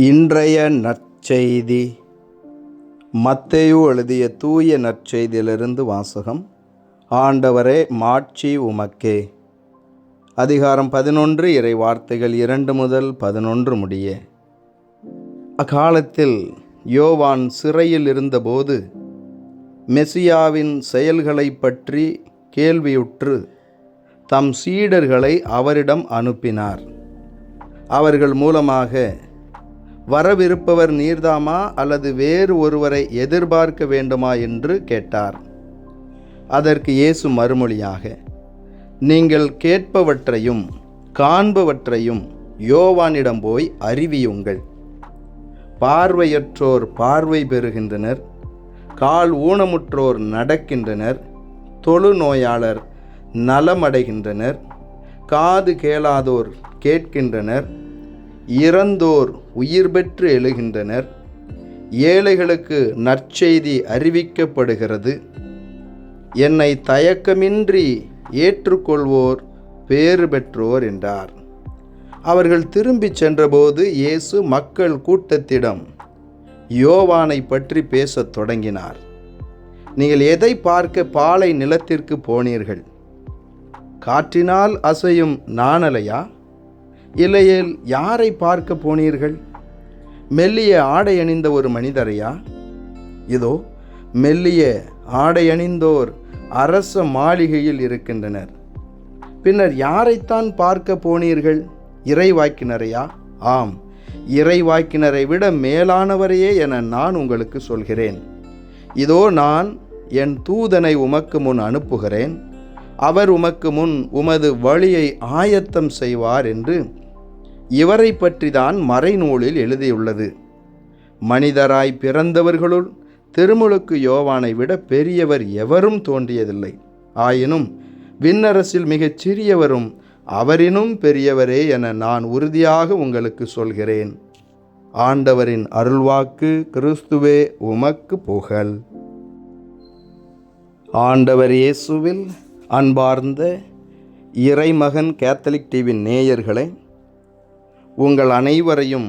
இன்றைய நற்செய்தி. மத்தையு எழுதிய தூய நற்செய்தியிலிருந்து வாசகம். ஆண்டவரே மாட்சி உமக்கே. அதிகாரம் பதினொன்று இறை வார்த்தைகள் இரண்டு முதல் பதினொன்று முடிய. அக்காலத்தில் யோவான் சிறையில் இருந்தபோது மெசியாவின் செயல்களைப் பற்றி கேள்வியுற்று தம் சீடர்களை அவரிடம் அனுப்பினார். அவர்கள் மூலமாக வரவிருப்பவர் நீர்தாமா அல்லது வேறு ஒருவரை எதிர்பார்க்க வேண்டுமா என்று கேட்டார். அதற்கு இயேசு மறுமொழியாக நீங்கள் கேட்பவற்றையும் காண்பவற்றையும் யோவானிடம் போய் அறிவியுங்கள். பார்வையற்றோர் பார்வை பெறுகின்றனர் கால் ஊனமுற்றோர் நடக்கின்றனர் தொழு நோயாளர் நலமடைகின்றனர் காது கேளாதோர் கேட்கின்றனர் இறந்தோர் உயிர் பெற்று எழுகின்றனர். ஏழைகளுக்கு நற்செய்தி அறிவிக்கப்படுகிறது. என்னை தயக்கமின்றி ஏற்றுக்கொள்வோர் பேறு பெற்றோர் என்றார். அவர்கள் திரும்பிச் சென்றபோது இயேசு மக்கள் கூட்டத்திடம் யோவானை பற்றி பேசத் தொடங்கினார். நீங்கள் எதை பார்க்க பாலை நிலத்திற்கு போனீர்கள்? காற்றினால் அசையும் நாணலையா? இல்லையேல் யாரை பார்க்க போனீர்கள்? மெல்லிய ஆடை அணிந்த ஒரு மனிதரையா? இதோ மெல்லிய ஆடை அணிந்தோர் அரச மாளிகையில் இருக்கின்றனர். பின்னர் யாரைத்தான் பார்க்க போனீர்கள்? இறைவாக்கினரையா? ஆம் இறைவாக்கினரை விட மேலானவரையே என நான் உங்களுக்கு சொல்கிறேன். இதோ நான் என் தூதனை உமக்கு முன் அனுப்புகிறேன். அவர் உமக்கு முன் உமது வழியை ஆயத்தம் செய்வார் என்று இவரை பற்றி தான் மறைநூலில் எழுதியுள்ளது. மனிதராய் பிறந்தவர்களுள் திருமுழுக்கு யோவானை விட பெரியவர் எவரும் தோன்றியதில்லை. ஆயினும் விண்ணரசில் மிகச் சிறியவரும் அவரினும் பெரியவரே என நான் உறுதியாக உங்களுக்கு சொல்கிறேன். ஆண்டவரின் அருள்வாக்கு கிறிஸ்துவே உமக்கு புகழ். ஆண்டவர் இயேசுவில் அன்பார்ந்த இறைமகன் கேத்தலிக் டிவி நேயர்களை உங்கள் அனைவரையும்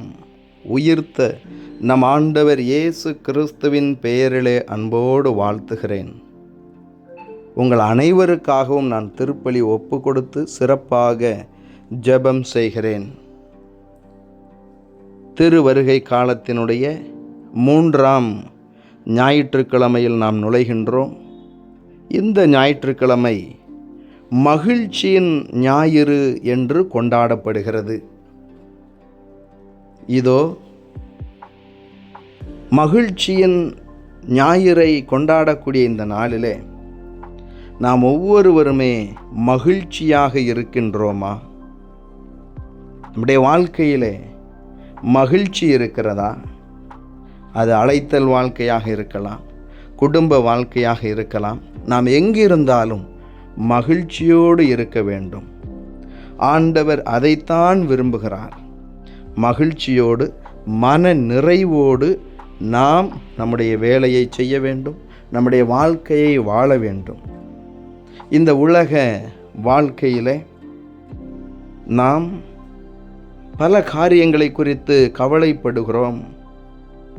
உயிர்த்த நம் ஆண்டவர் இயேசு கிறிஸ்துவின் பெயரிலே அன்போடு வாழ்த்துகிறேன். உங்கள் அனைவருக்காகவும் நான் திருப்பலி ஒப்பு கொடுத்து சிறப்பாக ஜெபம் செய்கிறேன். திருவருகை காலத்தினுடைய மூன்றாம் ஞாயிற்றுக்கிழமையில் நாம் நுழைகின்றோம். இந்த ஞாயிற்றுக்கிழமை மகிழ்ச்சியின் ஞாயிறு என்று கொண்டாடப்படுகிறது. இதோ மகிழ்ச்சியின் ஞாயிறை கொண்டாடக்கூடிய இந்த நாளிலே நாம் ஒவ்வொருவருமே மகிழ்ச்சியாக இருக்கின்றோமா? நம்முடைய வாழ்க்கையிலே மகிழ்ச்சி இருக்கிறதா? அது அழைத்தல் வாழ்க்கையாக இருக்கலாம் குடும்ப வாழ்க்கையாக இருக்கலாம். நாம் எங்கிருந்தாலும் மகிழ்ச்சியோடு இருக்க வேண்டும். ஆண்டவர் அதைத்தான் விரும்புகிறார். மகிழ்ச்சியோடு மன நிறைவோடு நாம் நம்முடைய வேலையை செய்ய வேண்டும் நம்முடைய வாழ்க்கையை வாழ வேண்டும். இந்த உலக வாழ்க்கையில் நாம் பல காரியங்களை குறித்து கவலைப்படுகிறோம்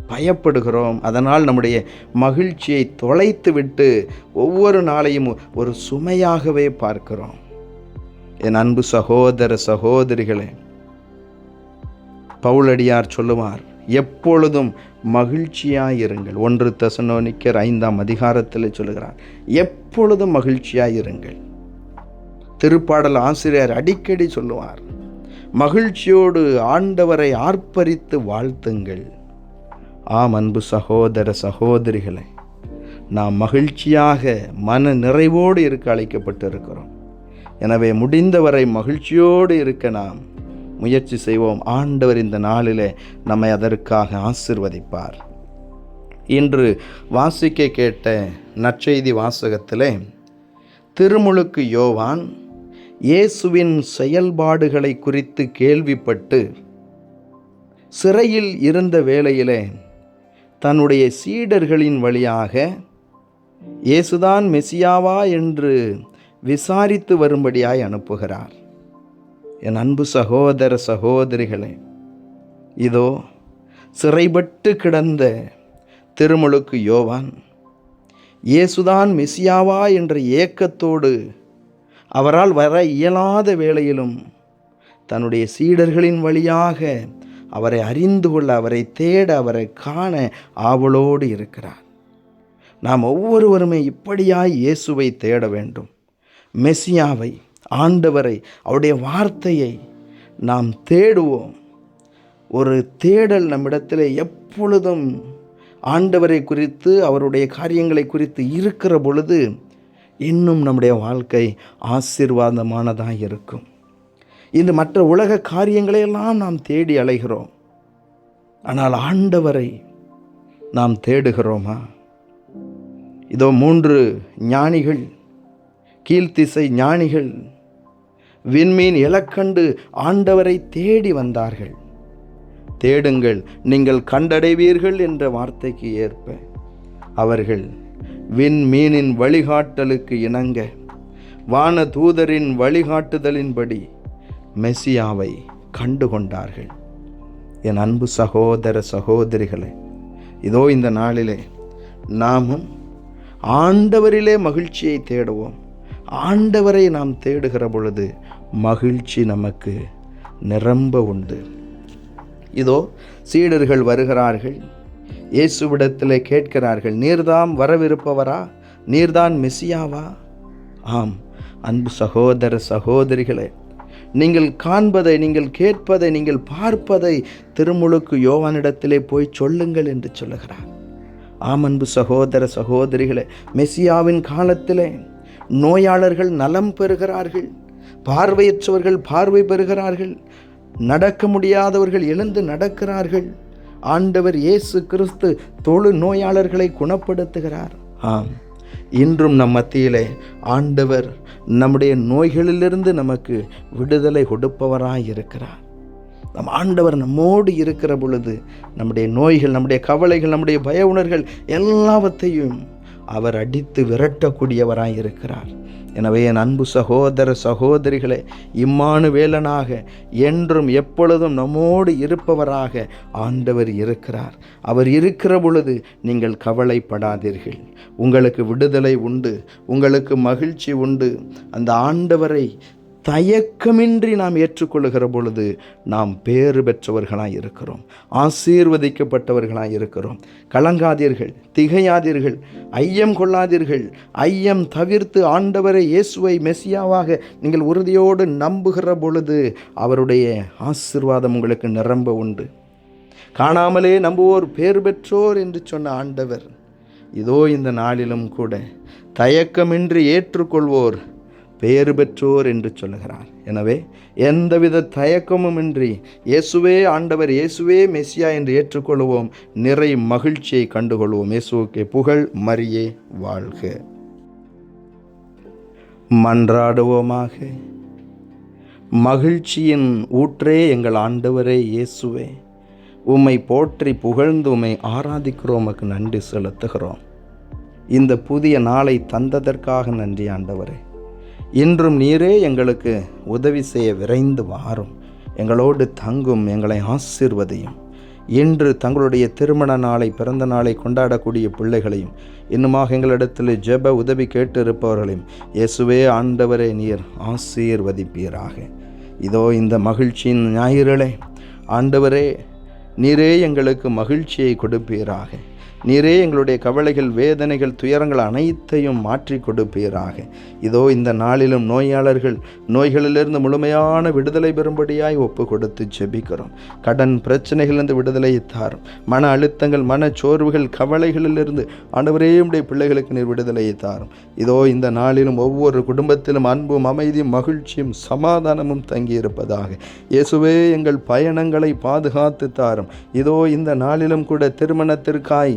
பயப்படுகிறோம். அதனால் நம்முடைய மகிழ்ச்சியை தொலைத்து விட்டு ஒவ்வொரு நாளையும் ஒரு சுமையாகவே பார்க்கிறோம். என் அன்பு சகோதர சகோதரிகளே பவுலடியார் சொல்லுவார் எப்பொழுதும் மகிழ்ச்சியாயிருங்கள் ஒன்று தசனோனிக்கர் ஐந்தாம் அதிகாரத்தில் சொல்லுகிறார் எப்பொழுதும் மகிழ்ச்சியாயிருங்கள் திருப்பாடல் ஆசிரியர் அடிக்கடி சொல்லுவார் மகிழ்ச்சியோடு ஆண்டவரை ஆர்ப்பரித்து வாழ்த்துங்கள். ஆம் அன்பு சகோதர சகோதரிகளை நாம் மகிழ்ச்சியாக மன நிறைவோடு இருக்க அழைக்கப்பட்டிருக்கிறோம். எனவே முடிந்தவரை மகிழ்ச்சியோடு இருக்க நாம் முயற்சி செய்வோம். ஆண்டவர் இந்த நாளிலே நம்மை அதற்காக ஆசிர்வதிப்பார். இன்று வாசிக்க கேட்ட நற்செய்தி வாசகத்திலே திருமுழுக்கு யோவான் இயேசுவின் செயல்பாடுகளை குறித்து கேள்விப்பட்டு சிறையில் இருந்த வேளையிலே தன்னுடைய சீடர்களின் வழியாக இயேசுதான் மெசியாவா? என்று விசாரித்து வரும்படியாய் அனுப்புகிறார். என் அன்பு சகோதர சகோதரிகளே இதோ சிறைபட்டு கிடந்த திருமுழுக்கு யோவான். இயேசுதான் மெசியாவா என்ற ஏக்கத்தோடு அவரால் வர இயலாத வேளையிலும் தன்னுடைய சீடர்களின் வழியாக அவரை அறிந்து கொள்ள அவரை தேட அவரை காண ஆவலோடு இருக்கிறார். நாம் ஒவ்வொருவருமே இப்படியாய் இயேசுவை தேட வேண்டும். மெசியாவை ஆண்டவரை அவருடைய வார்த்தையை நாம் தேடுவோம். ஒரு தேடல் நம்மிடத்தில் எப்பொழுதும் ஆண்டவரை குறித்து அவருடைய காரியங்களை குறித்து இருக்கிற பொழுது இன்னும் நம்முடைய வாழ்க்கை ஆசீர்வாதமானதாக இருக்கும். இந்த மற்ற உலக காரியங்களையெல்லாம் நாம் தேடி அலைகிறோம். ஆனால் ஆண்டவரை நாம் தேடுகிறோமா? இதோ மூன்று ஞானிகள் கீழ்த்திசை ஞானிகள் விண்மீன் இலக்கண்டு ஆண்டவரை தேடி வந்தார்கள். தேடுங்கள் நீங்கள் கண்டடைவீர்கள் என்ற வார்த்தைக்கு ஏற்ப அவர்கள் விண்மீனின் வழிகாட்டலுக்கு இணங்க வான தூதரின் வழிகாட்டுதலின்படி மெசியாவை கண்டுகொண்டார்கள். என் அன்பு சகோதர சகோதரிகளே இதோ இந்த நாளிலே நாமும் ஆண்டவரிலே மகிழ்ச்சியை தேடுவோம். ஆண்டவரை நாம் தேடுகிற பொழுது மகிழ்ச்சி நமக்கு நிரம்ப உண்டு. இதோ சீடர்கள் வருகிறார்கள். இயேசுவிடத்தில் கேட்கிறார்கள் நீர்தாம் வரவிருப்பவரா? நீர்தான் மெசியாவா? ஆம் அன்பு சகோதர சகோதரிகளே நீங்கள் காண்பதை நீங்கள் கேட்பதை நீங்கள் பார்ப்பதை திருமுழுக்கு யோவானிடத்திலே போய் சொல்லுங்கள் என்று சொல்லுகிறார். ஆம் அன்பு சகோதர சகோதரிகளே மெசியாவின் காலத்திலே நோயாளர்கள் நலம் பெறுகிறார்கள் பார்வையற்றவர்கள் பார்வை பெறுகிறார்கள் நடக்க முடியாதவர்கள் எழுந்து நடக்கிறார்கள். ஆண்டவர் இயேசு கிறிஸ்து தொழு நோயாளர்களை குணப்படுத்துகிறார். ஆம் இன்றும் நம் மத்தியிலே ஆண்டவர் நம்முடைய நோய்களிலிருந்து நமக்கு விடுதலை கொடுப்பவராக இருக்கிறார் நம் ஆண்டவர் நம்மோடு இருக்கிற பொழுது நம்முடைய நோய்கள் நம்முடைய கவலைகள் நம்முடைய பய உணர்கள் எல்லாவற்றையும் அவர் அடித்து விரட்டக்கூடியவராய் இருக்கிறார் எனவே என் அன்பு சகோதர சகோதரிகளே இம்மானு வேலனாக என்றும் எப்பொழுதும் நம்மோடு இருப்பவராக ஆண்டவர் இருக்கிறார். அவர் இருக்கிற பொழுது நீங்கள் கவலைப்படாதீர்கள். உங்களுக்கு விடுதலை உண்டு உங்களுக்கு மகிழ்ச்சி உண்டு. அந்த ஆண்டவரை தயக்கமின்றி நாம் ஏற்றுக்கொள்ளுகிற பொழுது நாம் பேறு பெற்றவர்களாக இருக்கிறோம். ஆசீர்வதிக்கப்பட்டவர்களாக இருக்கிறோம். கலங்காதீர்கள் திகையாதீர்கள் ஐயம் கொள்ளாதீர்கள் ஐயம் தவிர்த்து ஆண்டவரை இயேசுவை மெசியாவாக நீங்கள் உறுதியோடு நம்புகிற பொழுது அவருடைய ஆசீர்வாதம் உங்களுக்கு நிரம்ப உண்டு. காணாமலே நம்புவோர் பேர் பெற்றோர் என்று சொன்ன ஆண்டவர் இதோ இந்த நாளிலும் கூட தயக்கமின்றி ஏற்றுக்கொள்வோர் பேறு பெற்றோர் என்று சொல்லுகிறார். எனவே எந்தவித தயக்கமுமின்றி இயேசுவே ஆண்டவர் இயேசுவே மெஸ்ஸியா என்று ஏற்றுக்கொள்வோம். நிறை மகிழ்ச்சியை கண்டுகொள்வோம். இயேசுவுக்கு புகழ் மரியே வாழ்க. மன்றாடுவோமாக. மகிழ்ச்சியின் ஊற்றே எங்கள் ஆண்டவரே இயேசுவே. உம்மை போற்றி புகழ்ந்து உம்மை ஆராதிக்கிறோமக்கு நன்றி செலுத்துகிறோம். இந்த புதிய நாளை தந்ததற்காக நன்றி ஆண்டவரே. இன்றும் நீரே எங்களுக்கு உதவி செய்ய விரைந்து வாரும். எங்களோடு தங்கும் எங்களை ஆசீர்வதையும். இன்று தங்களுடைய திருமண நாளை பிறந்த நாளை கொண்டாடக்கூடிய பிள்ளைகளையும் இன்னுமாக எங்களிடத்தில் ஜெப உதவி கேட்டிருப்பவர்களையும் இயேசுவே ஆண்டவரே நீர் ஆசீர்வதிப்பீராக. இதோ இந்த மகிழ்ச்சியின் ஞாயிறளே ஆண்டவரே நீரே எங்களுக்கு மகிழ்ச்சியை கொடுப்பீராக. நீரே எங்களுடைய கவலைகள் வேதனைகள் துயரங்கள் அனைத்தையும் மாற்றி கொடுப்பீராக. இதோ இந்த நாளிலும் நோயாளர்கள் நோய்களிலிருந்து முழுமையான விடுதலை பெறும்படியாய் ஒப்பு கொடுத்து ஜெபிக்கிறோம். கடன் பிரச்சனைகளிலிருந்து விடுதலை தாரும். மன அழுத்தங்கள் மன சோர்வுகள் கவலைகளிலிருந்து ஆண்டவரே உடைய பிள்ளைகளுக்கு நீர் விடுதலையை தாரும். இதோ இந்த நாளிலும் ஒவ்வொரு குடும்பத்திலும் அன்பும் அமைதியும் மகிழ்ச்சியும் சமாதானமும் தங்கியிருப்பதாக. இயேசுவே எங்கள் பயணங்களை பாதுகாத்து தாரும். இதோ இந்த நாளிலும் கூட திருமணத்திற்காய்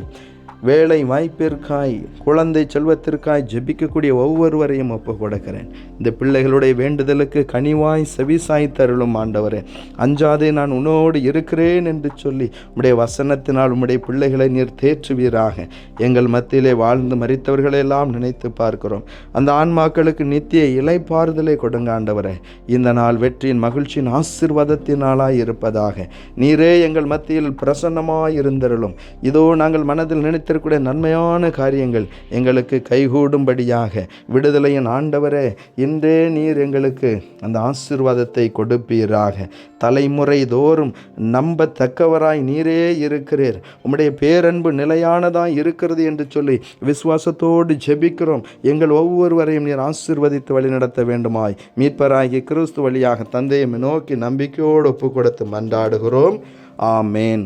வேலை வாய்ப்பிற்காய் குழந்தை செல்வத்திற்காய் ஜெபிக்கக்கூடிய ஒவ்வொருவரையும் ஒப்பு கொடுக்கிறேன். இந்த பிள்ளைகளுடைய வேண்டுதலுக்கு கனிவாய் செவிசாய் தருளும் ஆண்டவரே. அஞ்சாதே நான் உன்னோடு இருக்கிறேன் என்று சொல்லி உடைய வசனத்தினால் உம்முடைய பிள்ளைகளை நீர் தேற்றுவீராக. எங்கள் மத்தியிலே வாழ்ந்து மறித்தவர்களெல்லாம் நினைத்து பார்க்கிறோம். அந்த ஆன்மாக்களுக்கு நித்திய இலைப்பாறுதலை கொடுங்க ஆண்டவரே. இந்த நாள் வெற்றியின் மகிழ்ச்சியின் ஆசிர்வாதத்தினாலாய் இருப்பதாக. நீரே எங்கள் மத்தியில் பிரசன்னமாய் இருந்தருளும். இதோ நாங்கள் மனதில் வைத்திருக்கிற நன்மையான காரியங்கள் எங்களுக்கு கைகூடும்படியாக. விடுதலையின் ஆண்டவரே இன்றே நீர் எங்களுக்கு அந்த ஆசிர்வாதத்தை கொடுப்பீராக. தலைமுறை தோறும் நம்பத்தக்கவராய் நீரே இருக்கிறீர். உம்முடைய பேரன்பு நிலையானதாய் இருக்கிறது என்று சொல்லி விசுவாசத்தோடு ஜெபிக்கிறோம். எங்கள் ஒவ்வொருவரையும் நீர் ஆசிர்வதித்து வழிநடத்த வேண்டுமாய். மீட்பராகி கிறிஸ்து வழியாக தந்தையை நோக்கி நம்பிக்கையோடு ஒப்பு கொடுத்து மன்றாடுகிறோம். ஆமேன்.